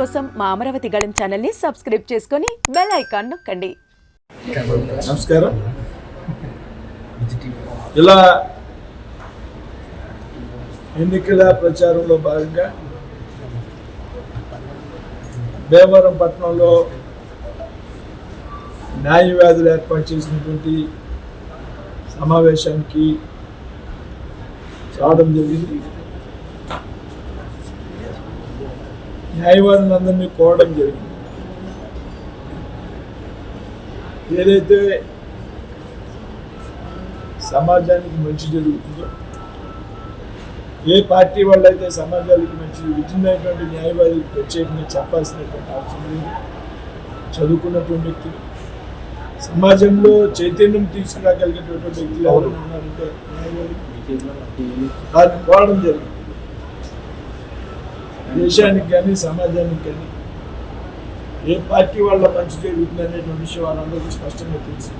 కోసం మా అమరావతి గళం ఛానల్ని సబ్స్క్రైబ్ చేసుకొని బెల్ ఐకాన్ నొక్కండి. నమస్కారం. ఇలా ఎన్నికల ప్రచారంలో భాగంగా భీమవరం పట్టణంలో న్యాయవాదులు ఏర్పాటు చేసినటువంటి సమావేశానికి రావడం జరిగింది. న్యాయవాదులందరినీ కోరడం జరిగింది. ఏదైతే సమాజానికి మంచి జరుగుతుందో ఏ పార్టీ వాళ్ళైతే సమాజానికి మంచి విభిన్నమైనటువంటి న్యాయవాదులకు ప్రత్యేకంగా చెప్పాల్సినటువంటి అవసరం లేదు. చదువుకున్నటువంటి వ్యక్తులు సమాజంలో చైతన్యం తీసుకురాగలిగేటటువంటి వ్యక్తులు ఎవరైనా ఉన్నారంటే న్యాయవాదులు. దాన్ని కోరడం జరిగింది. దేశానికి కానీ సమాజానికి కానీ ఏ పార్టీ వాళ్ళ మంచి జరుగుతుంది అనేటువంటి విషయం వాళ్ళందరికీ స్పష్టంగా తెలుసు.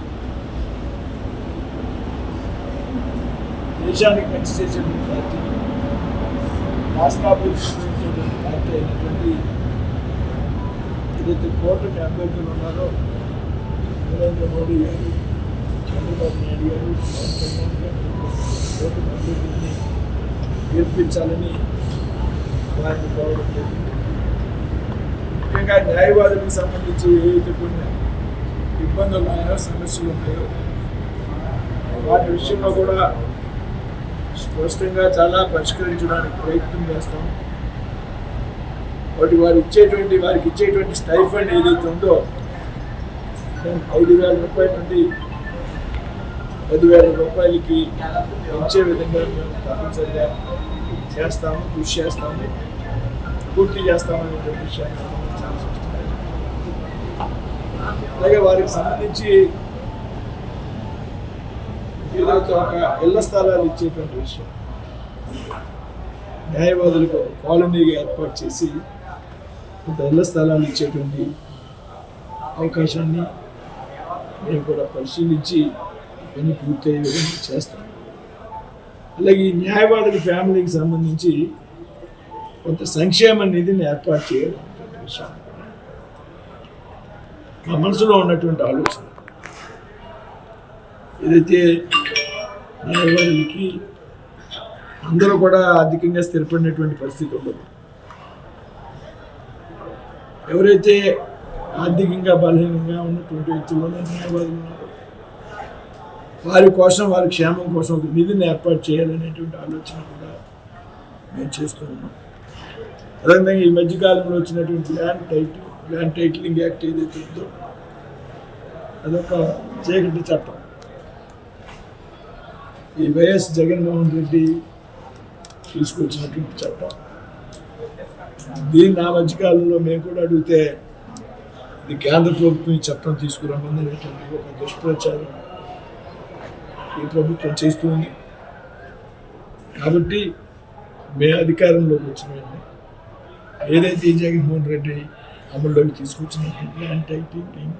దేశానికి మంచి చేసేటువంటి పార్టీ రాష్ట్రాభివృద్ధి పార్టీ అయినటువంటి ఏదైతే కోటకి అభ్యర్థులు ఉన్నారో నరేంద్ర మోడీ గారు చంద్రబాబు నాయుడు గారు పవన్ కళ్యాణ్ గారు అభ్యర్థుల్ని గెలిపించాలని వారిని ముఖ్యంగా న్యాయవాదులకు సంబంధించి ఏవైతే కొన్ని ఇబ్బందులు ఉన్నాయో సమస్యలు ఉన్నాయో వాటి విషయంలో కూడా స్పష్టంగా చాలా పరిష్కరించడానికి ప్రయత్నం చేస్తాం. వాటి వారు ఇచ్చేటువంటి వారికి ఇచ్చేటువంటి స్టైఫండ్ ఏదైతే ఉందో ఐదు వేల రూపాయల నుండి పదివేల రూపాయలకి పెంచే విధంగా మేము తప్పనిసరిగా చేస్తాము కృషి చేస్తాము పూర్తి చేస్తామనేటువంటి విషయాన్ని చాలా అలాగే వారికి సంబంధించి ఏదైతే ఒక ఇళ్ళ స్థలాలు ఇచ్చేటువంటి విషయం న్యాయవాదులకు ఒక కాలనీగా ఏర్పాటు చేసి కొంత ఇళ్ళ స్థలాలు ఇచ్చేటువంటి అవకాశాన్ని మేము కూడా పరిశీలించి పని పూర్తయ్యే విధంగా చేస్తాం అలాగే ఈ న్యాయవాదుల ఫ్యామిలీకి సంబంధించి కొంత సంక్షేమ నిధిని ఏర్పాటు చేయడం విషయం. మా మనసులో ఉన్నటువంటి ఆలోచన. ఏదైతే న్యాయవాదులకి అందరూ కూడా ఆర్థికంగా స్థిరపడినటువంటి పరిస్థితి ఉండదు. ఎవరైతే ఆర్థికంగా బలహీనంగా ఉన్నటువంటి వ్యక్తులు న్యాయవాదులు ఉన్నారో వారి కోసం వారి క్షేమం కోసం ఒక నిధిని ఏర్పాటు చేయాలనేటువంటి ఆలోచన కూడా మేము చేస్తూ ఉన్నాం. అదేవిధంగా ఈ మధ్యకాలంలో వచ్చినటువంటి land title land titling act ఏదైతే ఉందో అదొక చీకటి చట్టం. ఈ వైఎస్ జగన్మోహన్ రెడ్డి తీసుకొచ్చినటువంటి చట్టం. దీన్ని ఆ మధ్యకాలంలో మేము కూడా అడిగితే ఇది కేంద్ర ప్రభుత్వం ఈ చట్టం తీసుకురామని ఒక దుష్ప్రచారం ఈ ప్రభుత్వం చేస్తూ ఉంది. కాబట్టి మే అధికారంలోకి వచ్చిన వెంటనే ఏదైతే జగన్మోహన్ రెడ్డి అమల్లోకి తీసుకొచ్చిన ల్యాండ్ టైటిలింగ్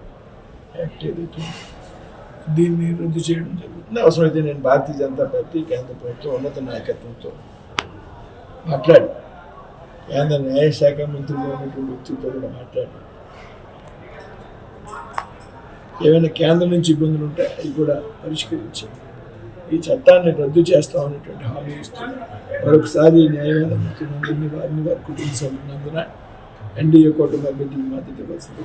యాక్ట్ ఏదైతే దీన్ని రద్దు చేయడం జరుగుతుంది. అవసరమైతే నేను భారతీయ జనతా పార్టీ కేంద్ర ప్రభుత్వం ఉన్నత నాయకత్వంతో మాట్లాడి కేంద్ర న్యాయశాఖ మంత్రిగా ఉన్నటువంటి వ్యక్తులతో కూడా మాట్లాడి ఏమైనా కేంద్రం నుంచి ఇబ్బందులు ఉంటే అవి కూడా పరిష్కరించి ఈ చట్టాన్ని రద్దు చేస్తామనేటువంటి హామీ ఇస్తూ మరొకసారి న్యాయవాద ముఖ్యమంత్రిని వారిని వారి కుటుంబ సభ్యులందున ఎన్డీఏ కూటమి అభ్యర్థులు మద్దతు ఇవ్వాల్సింది